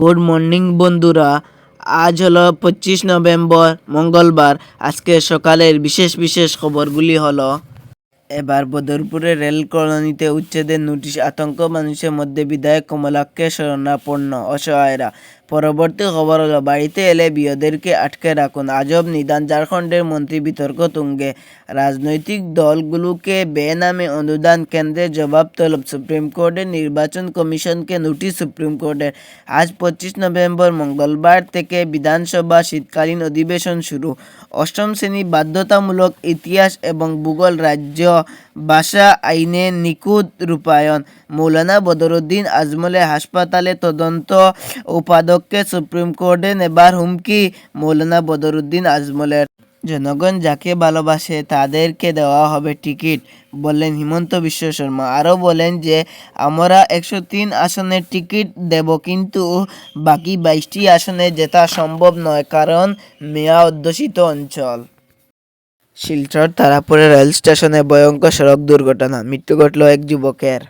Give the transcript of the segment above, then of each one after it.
Good morning বন্ধুরা। আজ হলো পঁচিশ নভেম্বর মঙ্গলবার। আজকে সকালের বিশেষ বিশেষ খবরগুলি হলো এবার বদরপুরে রেল কলোনিতে উচ্ছেদের নোটিশ, আতঙ্ক মানুষের মধ্যে বিধায়ক কমলাক্ষে শরণাপন্ন অসহায়রা। পরবর্তী খবর হলো, বাড়িতে এলে বিয়দেরকে আটকে রাখুন। আজব নিদান, ঝাড়খণ্ডের মন্ত্রী বিতর্ক তুঙ্গে। রাজনৈতিক দলগুলোকে বেনামে অনুদান কেন্দ্রে জবাব তলব। সুপ্রিম কোর্টের নির্বাচন কমিশনকে নোটিশ সুপ্রিম কোর্টের। আজ পঁচিশ নভেম্বর মঙ্গলবার থেকে বিধানসভা শীতকালীন অধিবেশন শুরু। অষ্টম শ্রেণি বাধ্যতামূলক ইতিহাস এবং ভূগোল রাজ্য ভাষা আইনে নিখুঁত রূপায়ণ মৌলানা বদরুদ্দিন আজমলে হাসপাতালে তদন্ত। উপাধ্যক্ষে সুপ্রিম কোর্টে নেবার হুমকি, মৌলানা বদরুদ্দিন আজমলের জনগণ যাকে ভালোবাসে তাদেরকে দেওয়া হবে টিকিট বললেন হিমন্ত বিশ্ব শর্মা আরও বলেন যে, আমরা একশো তিন আসনের টিকিট দেব, কিন্তু বাকি বাইশটি আসনে জেতা সম্ভব নয়, কারণ মেয়া অধ্যুষিত অঞ্চল। শিলচর, তারাপুরে রেল স্টেশনে ভয়ঙ্কর সড়ক দুর্ঘটনা, মৃত্যু ঘটল এক যুবকের।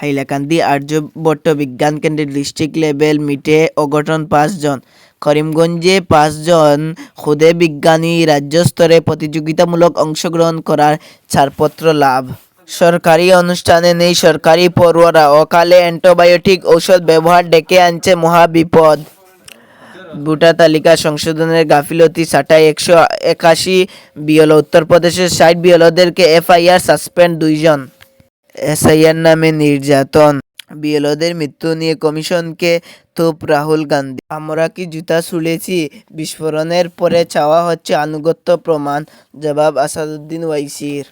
হাইলাকান্দি আর্যভট্ট বিজ্ঞান কেন্দ্রের ডিস্ট্রিক্ট লেভেল মিটে অঘটন পাঁচজন। করিমগঞ্জে পাঁচজন খুদে বিজ্ঞানী রাজ্য স্তরে প্রতিযোগিতামূলক অংশগ্রহণ করার ছাড়পত্র লাভ। সরকারি অনুষ্ঠানে নেই সরকারি পড়ুয়ারা। অকালে অ্যান্টিবায়োটিক ঔষধ ব্যবহার ডেকে আনছে মহাবিপদ। ভোটার তালিকা সংশোধনের গাফিলতি ছাঁটাই একশো একাশি বিএলও। উত্তরপ্রদেশের ষাট বিএলওদেরকে এফআইআর সাসপেন্ড দুইজন। এসআইআর নামে নির্যাতন। বিএলওদের মৃত্যু নিয়ে কমিশনকে তোপ রাহুল গান্ধী। আমরা কি জুতা ছুঁড়েছি বিস্ফোরণের পরে চাওয়া হচ্ছে আনুগত্য প্রমাণ। জবাব আসাদুদ্দিন ওয়াইসির।